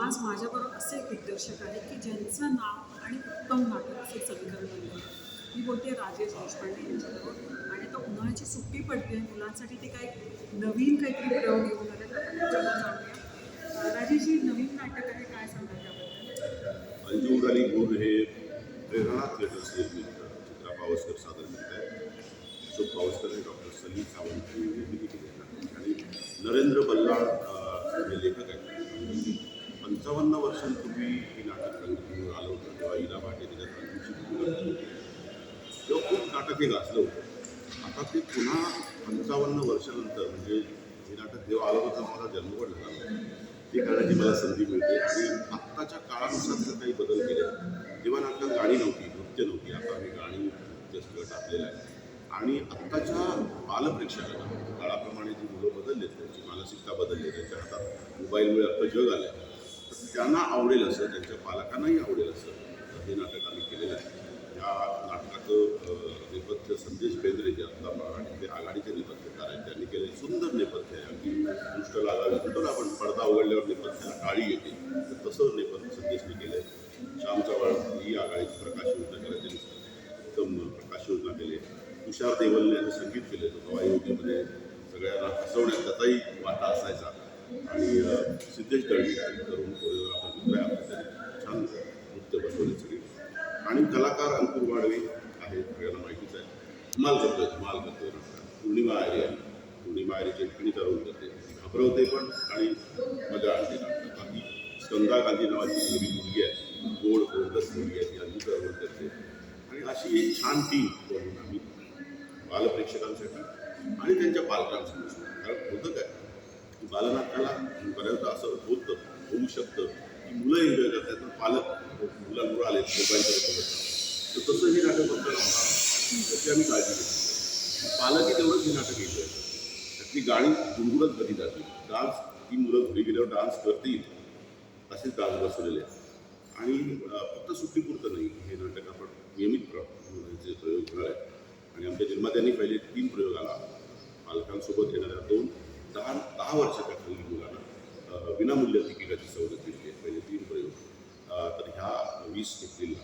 आज माझ्याबरोबर असे दिग्दर्शक आहेत की ज्यांचं नाव आणि उत्तम नाटक असे समीकरण बनलं मी बोलते राजेश देशपांडे यांच्याबरोबर. आणि आता उन्हाळ्याची सुट्टी पडते मुलांसाठी ते काही नवीन काहीतरी प्रयोग घेऊन आले तर आपण राजेश नवीन नाटक आहे काय सांगाल त्याबद्दल? अंजूर अली हे प्रेरणा थिएटर्स चित्रा पावसकर सादर करत आहे अशोक पावसकर हे डॉक्टर सलीम सावंत यांनी निर्मिती केली. आहे आणि नरेंद्र बल्लाळ हे लेखक आहेत. पंचावन्न वर्षांपूर्वी ही नाटक रंगभूमीवर आलं होतं तेव्हा इला भाटे त्याच्यात तेव्हा खूप नाटक हे गाजलं होतं. आता ते पुन्हा पंचावन्न वर्षानंतर म्हणजे हे नाटक जेव्हा आलं होतं माझा जन्म पण झाला ते करण्याची मला संधी मिळते. आणि आत्ताच्या काळानुसार जर काही बदल केले तेव्हा नाटकात गाणी नव्हती नृत्य नव्हती आता आम्ही गाणी नृत्य सगळं टाकलेलं आहे. आणि आत्ताच्या बालप्रेक्षकांना काळाप्रमाणे जी मुलं बदललेत त्यांची मानसिकता बदलली त्यांच्या हातात मोबाईलमुळे आता जग आलं त्यांना आवडेल असं त्यांच्या पालकांनाही आवडेल असं हे नाटक आम्ही केलेलं आहे. या नाटकाचं नेपथ्य संदेश बेंद्रे जे आत्ता ते आघाडीचे नेपथ्यकार आहेत त्यांनी केले सुंदर नेपथ्य आहे. अगदी दृष्ट लागावी म्हणतो आपण पडदा उघडल्यावर नेपथ्याला काळी येते. तर तसं नेपथ्य संदेशने केलं आहे श्याम चव्हाण ही आघाडीची प्रकाश योजना केल्या त्यांनी उत्तम प्रकाश योजना केली. तुषार देवलने संगीत केले. हवाई वायुमध्ये सगळ्यांना हसवण्यात त्याचाही वाटा असायचा. सिद्धेश दळवी तरुण छान नृत्य बसवले सगळे आणि कलाकार अंकुर वाडवे आहेत सगळ्यांना माहितीच आहे. माल करतोय माल करतोय. पूर्णिमा आहे. पूर्णिमा आयरेची एकीचा रोल करते घाबरवते पण आणि मजा आणते. बाकी स्कंदा गांधी नावाची नवी मुलगी आहे. गोड गोडस मुलगी आहे. ती अंजूचा रोल करते. आणि अशी एक छान टीम बनवून आम्ही बालप्रेक्षकांसाठी आणि त्यांच्या पालकांसाठी. कारण होतं काय? की बालनाट्याला बऱ्याचदा असं होतं होऊ शकतं की मुलं एन्जॉय करतात पण पालक मुलांवर आले मोबाईलकडे बघत तर तसं हे नाटक बंद होणार त्याची आम्ही काळजी घेतली पालकही तेवढंच हे नाटक एन्जॉय त्यातली गाणी गुणगुणत घरी जाते डान्स ती मुलं घरी गेल्यावर डान्स करतील असेच डान्स बसवलेले आहेत. आणि फक्त सुट्टीपुरतं नाही. हे नाटक आपण नियमित प्र जे प्रयोग होणार आहे आणि आमच्या निर्मात्यांनी पहिले तीन प्रयोग आला. पालकांसोबत येणाऱ्या दोन दहा दहा वर्षाच्या मुलांना विनामूल्य तिकिटाची सवलत दिली आहे पहिले तीन प्रयोग. तर ह्या वीस एप्रिलला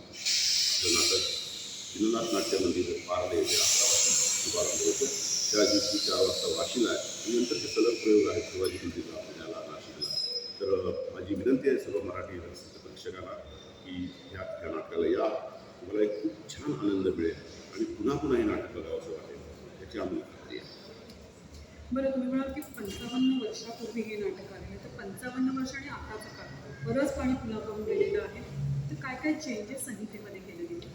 नाटक दिननाथ नाट्य मंदिर पारले येथे अकरा वाजता शुभारंभ होतो. त्या दिवशी चार वाजता वाशीला आहे. नंतर ते सलग प्रयोग आहेत शिवाजी मंदिरला पुण्याला नाशिकला. तर माझी विनंती आहे सर्व मराठी प्रेक्षकाला प्रेक्षकांना की ह्या त्या नाटकाला या. तुम्हाला एक खूप छान आनंद मिळेल. आणि पुन्हा पुन्हा हे नाटक बघावं असं वाटेल. याची आम्ही खात्री आहे. बरं तुम्ही म्हणाल की पंचावन्न वर्षापूर्वी हे नाटक आले तर पंचावन्न वर्ष आणि आताचं काळ बरंच पाणी पुन्हा करून गेलेलं आहे. तर काय काय चेंजेस संहितेमध्ये केले गेले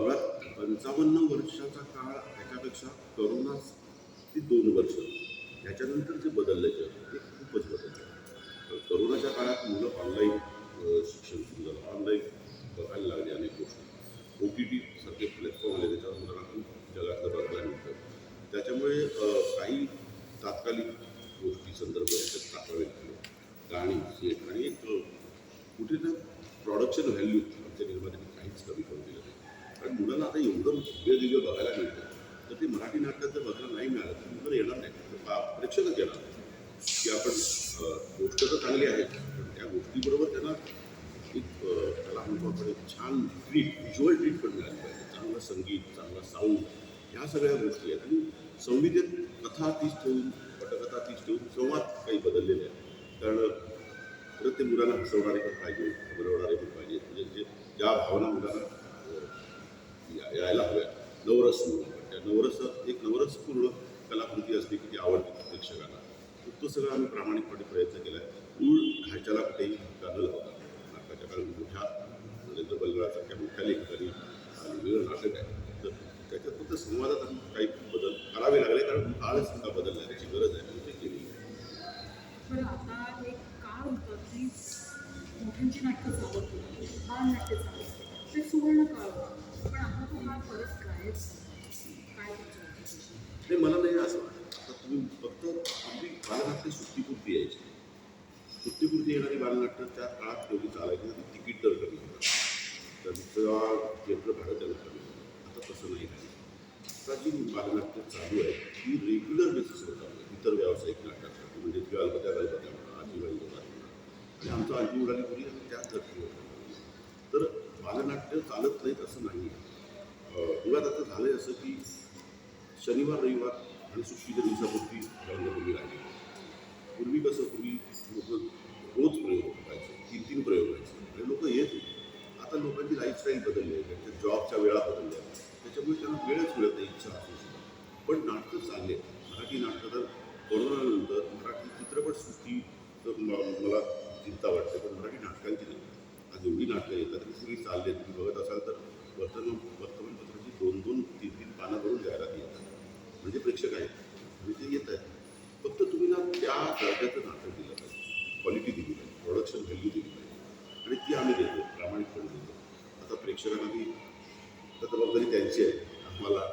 मुळात पंचावन्न वर्षाचा काळ त्याच्यापेक्षा करोना ती दोन वर्ष त्याच्यानंतर जे बदललं ते खूपच बदललं करोनाच्या काळात मुलं ऑनलाईन शिक्षण सुरू झालं. ऑनलाईन बघायला लागले अनेक गोष्टी. ओ टी टी सारखे प्लॅटफॉर्म आले त्याच्यावर मुलांना खूप जगातलं बघायला मिळतं. त्याच्यामुळे काही तात्कालिक गोष्टी संदर्भ याच्यात टाकावे लागले गाणी सेट आणि एक कुठे ना प्रॉडक्शन व्हॅल्यू आमच्या निर्मात्यांनी काहीच कमी करून दिलं नाही. कारण मुलांना आता एवढं वेळ बघायला मिळतं तर ते मराठी नाटकात जर बघायला नाही मिळालं तर मुलं येणार नाही प्रेक्षकच येणार की आपण गोष्ट तर चांगली आहे पण त्या गोष्टीबरोबर त्यांना एक त्याला म्हणतो आपण एक छान ट्रीट व्हिज्युअल ट्रीट पण मिळाली पाहिजे. चांगलं संगीत चांगला साऊंड ह्या सगळ्या गोष्टी आहेत. आणि संविधेत कथा तीच ठेवून पटकथा तीच ठेवून संवाद काही बदललेले आहेत. कारण प्रत्येक मुलांना हसवणारे पण पाहिजे घबरवणारे पण पाहिजे. म्हणजे जे ज्या भावना मुलांना या- यायला हव्या नवरस म्हणून त्या नवरस एक नवरसपूर्ण कलाकृती असते की ती आवडते प्रेक्षकांना. तो सगळं आम्ही प्रामाणिकपणे प्रयत्न केला आहे मूळ ढाच्याला कुठेही धक्का न लावता. नाटकाच्या कारण मोठ्या नरेंद्र बलगडासारख्या मोठ्या लेखकांनी लिहिलेलं नाटक आहे. त्याच्यात फक्त संवादात काही बदल करावे लागले कारण काळच बदलला आहे, त्याची गरज आहे. आणि ते केली बरं आता एक काळ होतं की मोठ्यांची नाटकं चालत होती बाल नाट्य चालत होती. ते सुवर्ण काळ होता. पण आता तो काळ परत गायब झाला. काय तुमचं मत आहे? नाही मला नाही असं वाटतं. आता तुम्ही फक्त आपली बालनाट्य सुट्टीपुरती यायची. सुट्टीपुरती येणारी बालनाट्य त्या काळात तेवढी चालायची तिकीट दर कमी होता त्यांचं थिएटर भाडं त्याला कमी होतं तसं नाही झालं आता जी बालनाट्य चालू आहे. ती रेग्युलर बेसिसवर चालू आहे. इतर व्यावसायिक नाटकासाठी म्हणजे ज्वालपत्या गणपत्या म्हणा आजीबाई म्हणा. आणि आमचं आजी उडाली मुली त्याच धर्तीवर तर बालनाट्य चालत नाहीत असं नाही आहे मुळात आता आहे असं की शनिवार रविवार आणि सुट्टीच्या दिवसापूर्वी रंगभूमी राहिली. पूर्वी कसं पूर्वी लोक चिंता वाटते पण मराठी नाटकांची नाही. आज एवढी नाटकं येतात की सगळी चालली आहेत तुम्ही बघत असाल तर वर्तमान वर्तमानपत्राची दोन दोन तीन तीन पानं भरून जाहिराती येतात. म्हणजे प्रेक्षक आहेत. आणि ते येत आहेत. फक्त तुम्ही ना त्या दर्जाचं नाटक दिलं पाहिजे. क्वालिटी दिली पाहिजे. प्रोडक्शन व्हॅल्यू दिली पाहिजे. आणि ती आम्ही देतो. प्रामाणिकपणे देतो. आता प्रेक्षकांना ती आता जबाबदारी त्यांची आहे. आम्हाला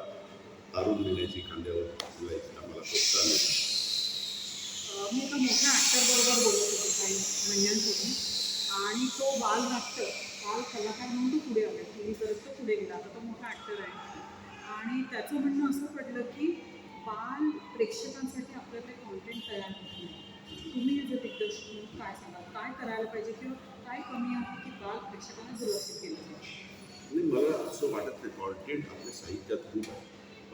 तारून देण्याची खांद्यावर लिहायची आम्हाला प्रोत्साहन मी एका मोठ्या ॲक्टरबरोबर बोलत काही महिन्यांपूर्वी. आणि तो बालनाट्य बाल कलाकार म्हणून तो पुढे आला. टी करत तो पुढे गेला. आता तो मोठा ॲक्टर आहे. आणि त्याचं म्हणणं असं पडलं की बाल प्रेक्षकांसाठी आपल्याकडे कॉन्टेंट तयार होत नाही. तुम्ही जर दिग्दर्शक म्हणून काय सांगाल काय करायला पाहिजे? किंवा काय कमी आहे की बाल प्रेक्षकांना दुर्लक्षित केलं पाहिजे? मला असं वाटत नाही. कॉन्टेंट आपल्या साहित्यात खूप आहे.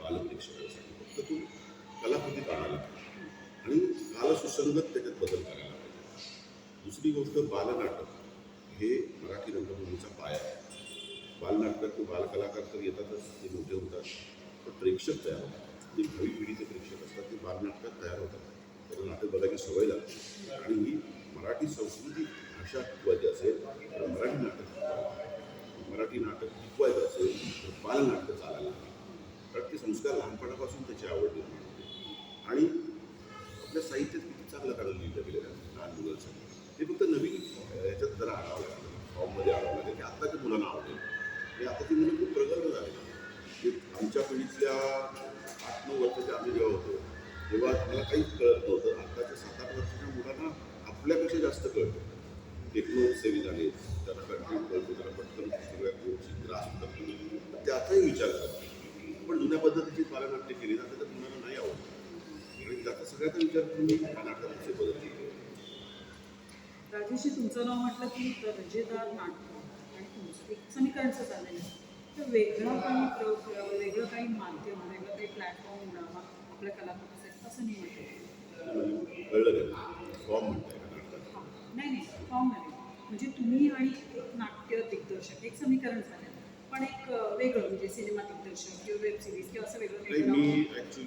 बालप्रेक्षकांसाठी फक्त तू कलाकृती काढायला आणि कालसुसंगत त्याच्यात बदल करायला दुसरी गोष्ट बालनाटक. हे मराठी रंगभूमीचा पाया आहे. बालनाटकात ते बालकलाकार तर येतातच ते मोठे होतात. पण प्रेक्षक तयार होतात. जे भावी पिढीचे प्रेक्षक असतात ते बालनाटकात तयार होतात. त्यांना नाटक बघायची सवय लागते. आणि ही मराठी संस्कृती भाषा टिकवायची असेल तर मराठी नाटक मराठी नाटक टिकवायचं असेल तर बालनाटकं चालायला हवी. कारण ते संस्कार लहानपणापासून त्याची आवड निर्माण होते. आणि आपल्या साहित्यात किती चांगलं कारण लिहिलं गेलेलं आहे लहान मुलांसाठी. ते फक्त नवीन याच्यात जरा आणावं लागतं फॉर्ममध्ये आणावं लागेल की आत्ताच्या मुलांना आवडेल. म्हणजे आणि आताची मुलं खूप प्रगल्भ झाली की आमच्या पिढीतल्या आठ नऊ वर्षाच्या आम्ही जेव्हा होतो तेव्हा मला काहीच कळत नव्हतं. आत्ताच्या सात आठ वर्षाच्या मुलांना आपल्यापेक्षा जास्त कळतं. टेक्नो सेवी झाले त्यांना कंटेंट करतो त्याला पटकन सगळ्या गोष्टी ग्रास करतो त्याचाही विचार करतो पण जुन्या पद्धतीची पालनाट्य केली जाते तर मुलांना नाही आवडत. आणि त्याचा सगळ्याचा विचार करून मी कसे बदल केले राजेशजी तुमचं नाव म्हटलं की दर्जेदार नाटक आणि तुमचं एक समीकरणचं चाललेलं आहे. तर वेगळा काही प्रयोग करावा वेगळं काही माध्यम वेगळं काही प्लॅटफॉर्म उडावा आपल्या कलाकारासाठी असं नाही वाटत कळलं फॉर्म म्हणताय हां. नाही नाही. फॉर्म नाही. म्हणजे तुम्ही आणि एक नाट्य दिग्दर्शक एक समीकरण झालं पण एक वेगळं म्हणजे सिनेमा दिग्दर्शक किंवा वेब सिरीज किंवा असं वेगळं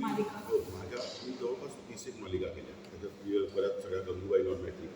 मालिका. माझ्या मी जवळपास तीस एक मालिका केल्या. त्याच्यात मी बऱ्याच सगळ्या गंगूबाई नॉन मॅट्रिक